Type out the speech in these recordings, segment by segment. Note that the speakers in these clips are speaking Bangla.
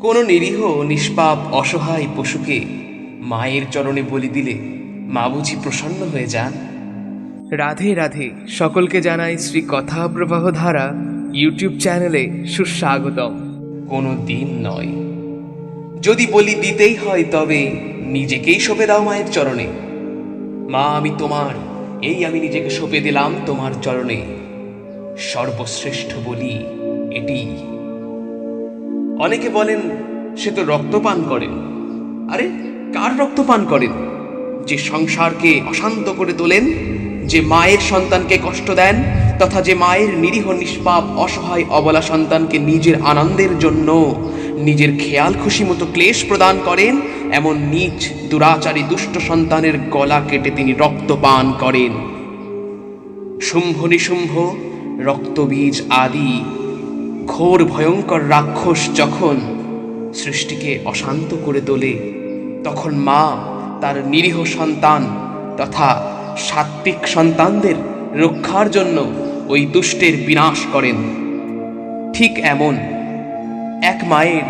কোনো নিরীহ নিষ্পাপ অসহায় পশুকে মায়ের চরণে বলি দিলে মা বুঝি প্রসন্ন হয়ে যান? রাধে রাধে সকলকে জানাই শ্রী কথা প্রবাহ ধারা ইউটিউব চ্যানেলে সুস্বাগতম। কোনো দিন নয়। যদি বলি দিতেই হয় তবে নিজেকেই সঁপে দাও মায়ের চরণে। মা আমি তোমার এই আমি নিজেকে সঁপে দিলাম তোমার চরণে। সর্বশ্রেষ্ঠ বলি এটি। অনেকে বলেন, সে তো রক্তপান করেন আরে, কার রক্তপান করেন? যে সংসারকে অশান্ত করে তোলেন, যে মায়ের সন্তানকে কষ্ট দেন, তথা যে মায়ের নিরীহ নিষ্পাপ, অসহায়, অবলা সন্তানকে নিজের আনন্দের জন্য নিজের খেয়াল খুশি মতো ক্লেশ প্রদান করেন, এমন নিজ দুরাচারী, দুষ্ট সন্তানের গলা কেটে তিনি রক্তপান করেন। শুম্ভ নিশুম্ভ, রক্তবীজ আদি ঘোর ভয়ঙ্কর রাক্ষস যখন সৃষ্টিকে অশান্ত করে তোলে, তখন মা তার নিরীহ সন্তান তথা সাত্বিক সন্তানদের রক্ষার জন্য ওই দুষ্টের বিনাশ করেন। ঠিক এমন এক মায়ের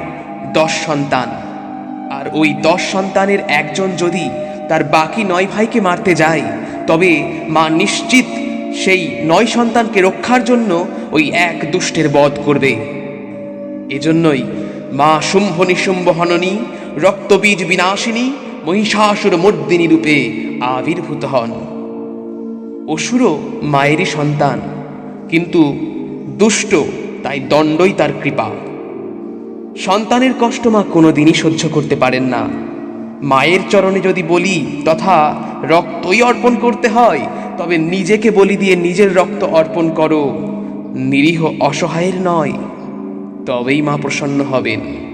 দশ সন্তান, আর ওই দশ সন্তানের একজন যদি তার বাকি নয় ভাইকে মারতে যায়, তবে মা নিশ্চিত সেই নয় সন্তানকে রক্ষার জন্য ওই এক দুষ্টের বধ করবে। এজন্যই মা শুম্ভ নিশুম্ভ রক্তবীজ বিনাশিনী, মহিষাসুর মর্দিনী রূপে আবির্ভূত হন। অসুরও মায়েরই সন্তান, কিন্তু দুষ্ট তাই দণ্ডই তার কৃপা। সন্তানের কষ্ট মা কোনোদিনই সহ্য করতে পারেন না। মায়ের চরণে যদি বলি, তথা রক্তই অর্পণ করতে হয় তবে নিজেকে বলি দিয়ে নিজের রক্ত অর্পণ করো। নিরীহ অসহায়ের নয় তবেই মা প্রসন্ন হবেন।